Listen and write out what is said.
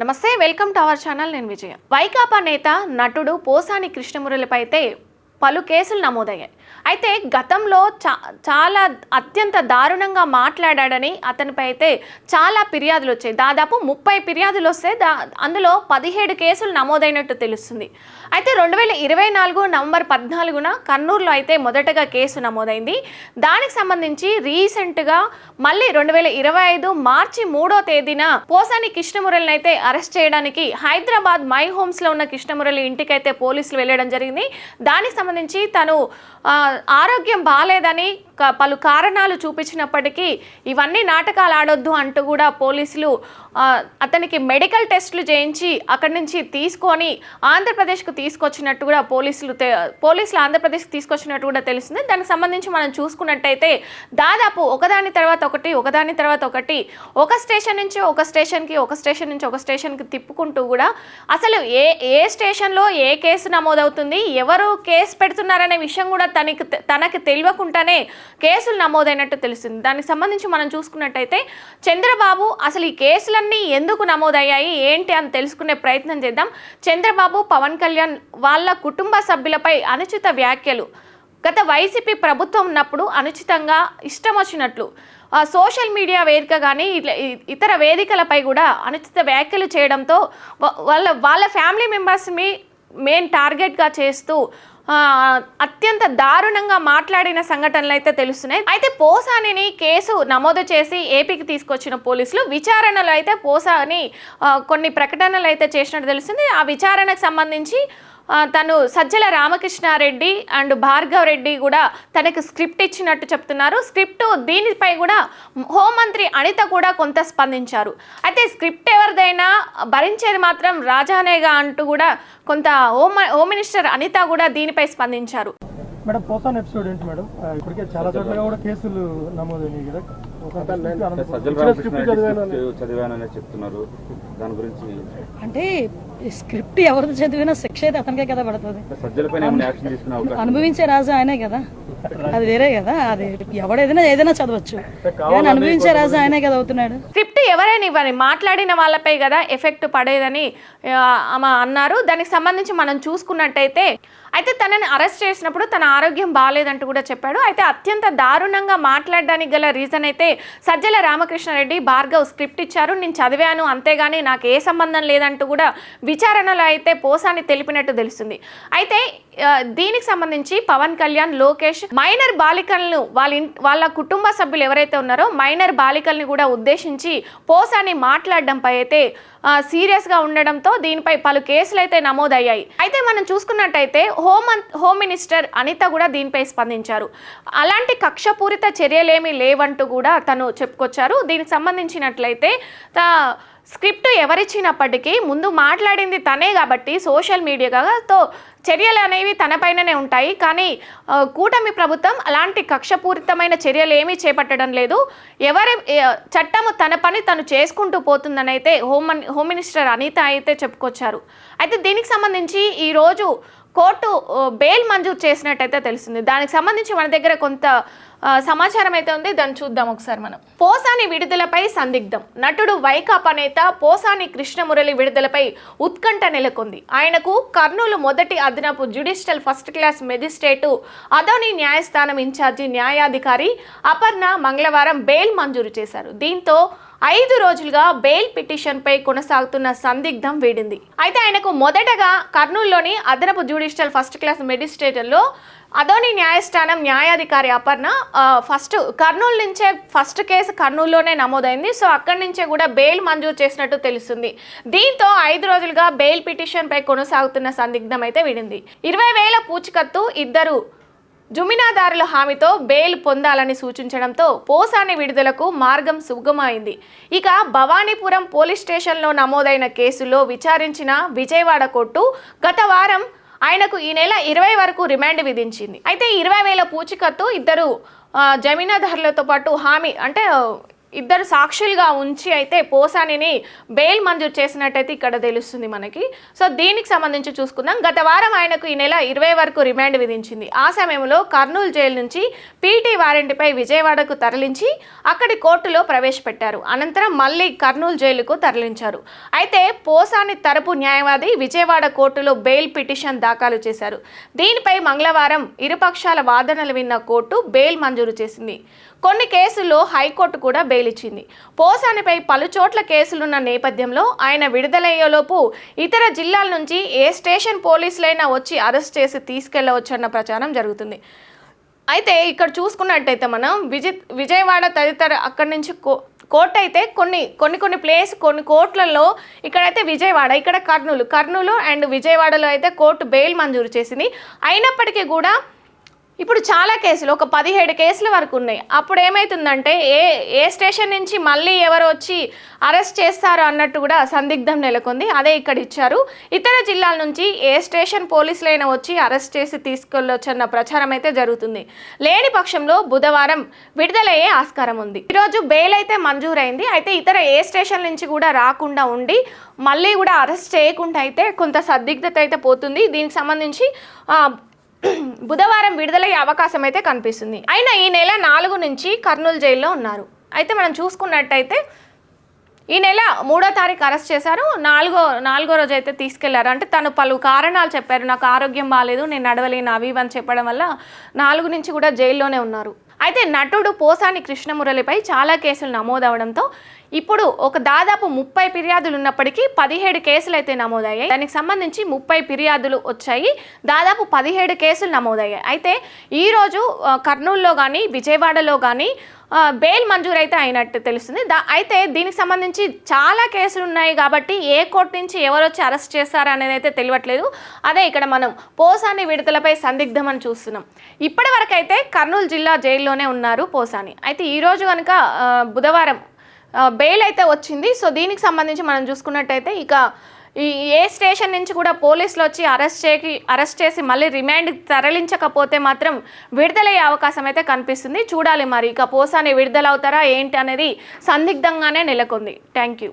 నమస్తే welcome to our channel నేను విజయ. వైకాపా నేత నటుడు పోసాని కృష్ణమురళిపై అయితే పలు కేసులు నమోదయ్యాయి. అయితే గతంలో చా చాలా అత్యంత దారుణంగా మాట్లాడాడని అతనిపై అయితే చాలా ఫిర్యాదులు వచ్చాయి. దాదాపు ముప్పై ఫిర్యాదులు వస్తే దా అందులో పదిహేడు కేసులు నమోదైనట్టు తెలుస్తుంది. అయితే రెండు వేల ఇరవై నాలుగు నవంబర్ పద్నాలుగున కర్నూలులో అయితే మొదటగా కేసు నమోదైంది. దానికి సంబంధించి రీసెంట్గా మళ్ళీ రెండు వేల ఇరవై ఐదు మార్చి మూడో తేదీన పోసాని కృష్ణమురళిని అయితే అరెస్ట్ చేయడానికి హైదరాబాద్ మై హోమ్స్లో ఉన్న కృష్ణమురళి ఇంటికైతే పోలీసులు వెళ్ళడం జరిగింది. దానికి సంబంధించి తను ఆరోగ్యం బాగాలేదని పలు కారణాలు చూపించినప్పటికీ ఇవన్నీ నాటకాలు ఆడొద్దు అంటూ కూడా పోలీసులు అతనికి మెడికల్ టెస్టులు చేయించి అక్కడి నుంచి తీసుకొని ఆంధ్రప్రదేశ్కు తీసుకొచ్చినట్టు కూడా పోలీసులు పోలీసులు ఆంధ్రప్రదేశ్కి తీసుకొచ్చినట్టు కూడా తెలుస్తుంది. దానికి సంబంధించి మనం చూసుకున్నట్టయితే దాదాపు ఒకదాని తర్వాత ఒకటి ఒకదాని తర్వాత ఒకటి ఒక స్టేషన్ నుంచి ఒక స్టేషన్కి ఒక స్టేషన్ నుంచి ఒక స్టేషన్కి తిప్పుకుంటూ కూడా అసలు ఏ ఏ స్టేషన్లో ఏ కేసు నమోదవుతుంది ఎవరు కేసు పెడుతున్నారనే విషయం కూడా తనకి తనకి తెలియకుండానే కేసులు నమోదైనట్టు తెలుస్తుంది. దానికి సంబంధించి మనం చూసుకున్నట్టయితే చంద్రబాబు అసలు ఈ కేసులన్నీ ఎందుకు నమోదయ్యాయి? ఏంటి అని తెలుసుకునే ప్రయత్నం చేద్దాం. చంద్రబాబు పవన్ కళ్యాణ్ వాళ్ళ కుటుంబ సభ్యులపై అనుచిత వ్యాఖ్యలు. గత వైసీపీ ప్రభుత్వం ఉన్నప్పుడు అనుచితంగా ఇష్టం వచ్చినట్లు. సోషల్ మీడియా వేదిక కానీ ఇట్లా ఇతర వేదికలపై కూడా అనుచిత వ్యాఖ్యలు చేయడంతో వాళ్ళ వాళ్ళ ఫ్యామిలీ మెంబర్స్ని మెయిన్ టార్గెట్గా చేస్తూ అత్యంత దారుణంగా మాట్లాడిన సంఘటనలు అయితే తెలుస్తున్నాయి. అయితే పోసానిని కేసు నమోదు చేసి ఏపీకి తీసుకొచ్చిన పోలీసులు విచారణలో అయితే పోసాని కొన్ని ప్రకటనలు అయితే చేసినట్టు తెలుస్తుంది. ఆ విచారణకు సంబంధించి తను సజ్జల రామకృష్ణారెడ్డి అండ్ భార్గవ్ రెడ్డి కూడా తనకు స్క్రిప్ట్ ఇచ్చినట్టు చెప్తున్నారు. స్క్రిప్ట్ దీనిపై కూడా హోంమంత్రి అనిత కూడా కొంత స్పందించారు. అయితే స్క్రిప్ట్ ఎవరిదైనా భరించేది మాత్రం రాజానేగా అంటూ కూడా కొంత హోమ్ హోమ్ మినిస్టర్ అనిత కూడా దీనిపై స్పందించారు. మేడం పోసాన్ ఎపిసోడ్ ఏంటి మేడం? ఇప్పటికే చాలా చోట్ల కూడా కేసులు నమోదైనాయి కదా. చదివానని. చెప్తున్నారు. దాని గురించి అంటే ఈ స్క్రిప్ట్ ఎవరిది చదివినా శిక్ష అయితే అతనికే కదా పడుతుంది. సజ్జల పైన ఏమైనా యాక్షన్ తీసుకునే అవకాశం అనుభవించే రాజు ఆయనే కదా. అది వేరే కదా. అది ఎవడేదైనా ఏదైనా చదవచ్చు. అనుభవించే రాజు ఆయనే కదా అవుతున్నాడు. స్క్రిప్ట్ ఎవరైనా ఇవ్వని మాట్లాడిన వాళ్ళపై కదా ఎఫెక్ట్ పడేదని అన్నారు. దానికి సంబంధించి మనం చూసుకున్నట్టయితే అయితే తనని అరెస్ట్ చేసినప్పుడు తన ఆరోగ్యం బాగాలేదంటూ కూడా చెప్పాడు. అయితే అత్యంత దారుణంగా మాట్లాడడానికి గల రీజన్ అయితే సజ్జల రామకృష్ణారెడ్డి భార్గవ్ స్క్రిప్ట్ ఇచ్చారు. నేను చదివాను అంతేగాని నాకు ఏ సంబంధం లేదంటూ కూడా విచారణలో అయితే పోసాని తెలిపినట్టు తెలుస్తుంది. అయితే దీనికి సంబంధించి పవన్ కళ్యాణ్ లోకేష్ మైనర్ బాలికలను వాళ్ళ వాళ్ళ కుటుంబ సభ్యులు ఎవరైతే ఉన్నారో మైనర్ బాలికల్ని కూడా ఉద్దేశించి పోసాని మాట్లాడడంపై అయితే సీరియస్గా ఉండడంతో దీనిపై పలు కేసులు అయితే నమోదయ్యాయి. అయితే మనం చూసుకున్నట్టయితే హోమ్ హోమ్ మినిస్టర్ అనిత కూడా దీనిపై స్పందించారు. అలాంటి కక్షపూరిత చర్యలేమీ లేవంటూ కూడా తను చెప్పుకొచ్చారు. దీనికి సంబంధించినట్లయితే స్క్రిప్ట్ ఎవరిచ్చినప్పటికీ ముందు మాట్లాడింది తనే కాబట్టి సోషల్ మీడియాతో చర్యలు అనేవి తనపైననే ఉంటాయి. కానీ కూటమి ప్రభుత్వం అలాంటి కక్షపూరితమైన చర్యలు ఏమీ చేపట్టడం లేదు. ఎవరి చట్టము తన పని తను చేసుకుంటూ పోతుందని అయితే హోమ్ హోమ్ మినిస్టర్ అనిత అయితే చెప్పుకొచ్చారు. అయితే దీనికి సంబంధించి ఈరోజు కోర్టు బెయిల్ మంజూరు చేసినట్టయితే తెలిసింది దానికి సంబంధించి మన దగ్గర కొంత సమాచారం అయితే ఉంది. దాన్ని చూద్దాం ఒకసారి మనం. పోసాని విడుదలపై సందిగ్ధం. నటుడు వైకాపా నేత పోసాని కృష్ణమురళి విడుదలపై ఉత్కంఠ నెలకొంది. ఆయనకు కర్నూలు మొదటి అదనపు judicial first class magistrate Adoni న్యాయస్థానం ఇన్ఛార్జి న్యాయాధికారి అపర్ణ మంగళవారం బెయిల్ మంజూరు చేశారు. దీంతో ఐదు రోజులుగా బెయిల్ పిటిషన్పై కొనసాగుతున్న సందిగ్ధం వీడింది. అయితే ఆయనకు మొదటగా కర్నూలులోని అదనపు జ్యుడిషియల్ ఫస్ట్ క్లాస్ మెజిస్ట్రేటర్లో అదోని న్యాయస్థానం న్యాయాధికారి అపర్ణ ఫస్ట్ కర్నూలు నుంచే ఫస్ట్ కేసు కర్నూలులోనే నమోదైంది. సో అక్కడి నుంచే కూడా బెయిల్ మంజూరు చేసినట్టు తెలుస్తుంది. దీంతో ఐదు రోజులుగా బెయిల్ పిటిషన్పై కొనసాగుతున్న సందిగ్ధం అయితే విడింది. ఇరవై వేల పూచికత్తు ఇద్దరు జుమినాదారుల హామీతో బెయిల్ పొందాలని సూచించడంతో పోసాని విడుదలకు మార్గం సుగమమైంది ఇక భవానీపురం పోలీస్ స్టేషన్లో నమోదైన కేసులో విచారించిన విజయవాడ కోర్టు గత వారం ఆయనకు ఈ నెల ఇరవై వరకు రిమాండ్ విధించింది. అయితే ఇరవై వేల పూచికత్తు ఇద్దరు జమీనాదారులతో పాటు హామీ అంటే ఇద్దరు సాక్షులుగా ఉంచి అయితే పోసానిని బెయిల్ మంజూరు చేసినట్టయితే ఇక్కడ తెలుస్తుంది మనకి. సో దీనికి సంబంధించి చూసుకుందాం. గత వారం ఆయనకు ఈ నెల ఇరవై వరకు రిమాండ్ విధించింది. ఆ సమయంలో కర్నూలు జైలు నుంచి పీటీ వారెంట్పై విజయవాడకు తరలించి అక్కడి కోర్టులో ప్రవేశపెట్టారు. అనంతరం మళ్ళీ కర్నూలు జైలుకు తరలించారు. అయితే పోసాని తరపు న్యాయవాది విజయవాడ కోర్టులో బెయిల్ పిటిషన్ దాఖలు చేశారు. దీనిపై మంగళవారం ఇరుపక్షాల వాదనలు విన్న కోర్టు బెయిల్ మంజూరు చేసింది. కొన్ని కేసుల్లో హైకోర్టు కూడా బెయిల్ ఇచ్చింది పోసానిపై పలు చోట్ల కేసులున్న నేపథ్యంలో ఆయన విడుదలయ్యేలోపు ఇతర జిల్లాల నుంచి ఏ స్టేషన్ పోలీసులైనా వచ్చి అరెస్ట్ చేసి తీసుకెళ్ళవచ్చన్న ప్రచారం జరుగుతుంది. అయితే ఇక్కడ చూసుకున్నట్టయితే మనం విజయ్ విజయవాడ తదితర అక్కడి నుంచి కో కోర్టు అయితే కొన్ని కొన్ని కొన్ని ప్లేస్ కొన్ని కోర్టులలో ఇక్కడైతే విజయవాడ ఇక్కడ కర్నూలు కర్నూలు అండ్ విజయవాడలో అయితే కోర్టు బెయిల్ మంజూరు చేసింది. అయినప్పటికీ కూడా ఇప్పుడు చాలా కేసులు ఒక పదిహేడు కేసుల వరకు ఉన్నాయి. అప్పుడు ఏమవుతుందంటే ఏ ఏ స్టేషన్ నుంచి మళ్ళీ ఎవరు వచ్చి అరెస్ట్ చేస్తారు అన్నట్టు కూడా సందిగ్ధం నెలకొంది. అదే ఇక్కడ ఇచ్చారు. ఇతర జిల్లాల నుంచి ఏ స్టేషన్ పోలీసులైనా వచ్చి అరెస్ట్ చేసి తీసుకెళ్ళొచ్చన్న ప్రచారం అయితే జరుగుతుంది. లేని పక్షంలో బుధవారం విడుదలయ్యే ఆస్కారం ఉంది. ఈరోజు బెయిల్ అయితే మంజూరైంది. అయితే ఇతర ఏ స్టేషన్ నుంచి కూడా రాకుండా ఉండి మళ్ళీ కూడా అరెస్ట్ చేయకుండా అయితే కొంత సందిగ్ధత అయితే పోతుంది. దీనికి సంబంధించి బుధవారం విడుదలయ్యే అవకాశం అయితే కనిపిస్తుంది. అయినా ఈ నెల నాలుగు నుంచి కర్నూలు జైల్లో ఉన్నారు. అయితే మనం చూసుకున్నట్టయితే ఈ నెల మూడో తారీఖు అరెస్ట్ చేశారు. నాలుగో నాలుగో రోజు అయితే తీసుకెళ్ళారు. అంటే తను పలు కారణాలు చెప్పారు. నాకు ఆరోగ్యం బాగాలేదు నేను నడవలేను అవి అని చెప్పడం వల్ల నాలుగు నుంచి కూడా జైల్లోనే ఉన్నారు. అయితే నటుడు పోసాని కృష్ణమురళిపై చాలా కేసులు నమోదవడంతో ఇప్పుడు ఒక దాదాపు ముప్పై ఫిర్యాదులు ఉన్నప్పటికీ పదిహేడు కేసులు అయితే నమోదయ్యాయి. దానికి సంబంధించి ముప్పై ఫిర్యాదులు వచ్చాయి. దాదాపు పదిహేడు కేసులు నమోదయ్యాయి. అయితే ఈరోజు కర్నూలులో కానీ విజయవాడలో కానీ బెయిల్ మంజూరైతే అయితే అయినట్టు తెలుస్తుంది. దా అయితే దీనికి సంబంధించి చాలా కేసులు ఉన్నాయి కాబట్టి ఏ కోర్టు నుంచి ఎవరు వచ్చి అరెస్ట్ చేస్తారు అనేది అయితే తెలియట్లేదు. అదే ఇక్కడ మనం పోసాని విడుదలపై సందిగ్ధం అని చూస్తున్నాం. ఇప్పటి వరకు అయితే కర్నూలు జిల్లా జైల్లోనే ఉన్నారు పోసాని. అయితే ఈరోజు కనుక బుధవారం బెయిల్ అయితే వచ్చింది. సో దీనికి సంబంధించి మనం చూసుకున్నట్టయితే ఇక ఈ ఏ స్టేషన్ నుంచి కూడా పోలీసులు వచ్చి అరెస్ట్ చేకి అరెస్ట్ చేసి మళ్ళీ రిమాండ్ తరలించకపోతే మాత్రం విడుదలయ్యే అవకాశం అయితే కనిపిస్తుంది. చూడాలి మరి ఇక పోసాని విడుదల అవుతారా ఏంటి అనేది సందిగ్ధంగానే నెలకొంది. Thank you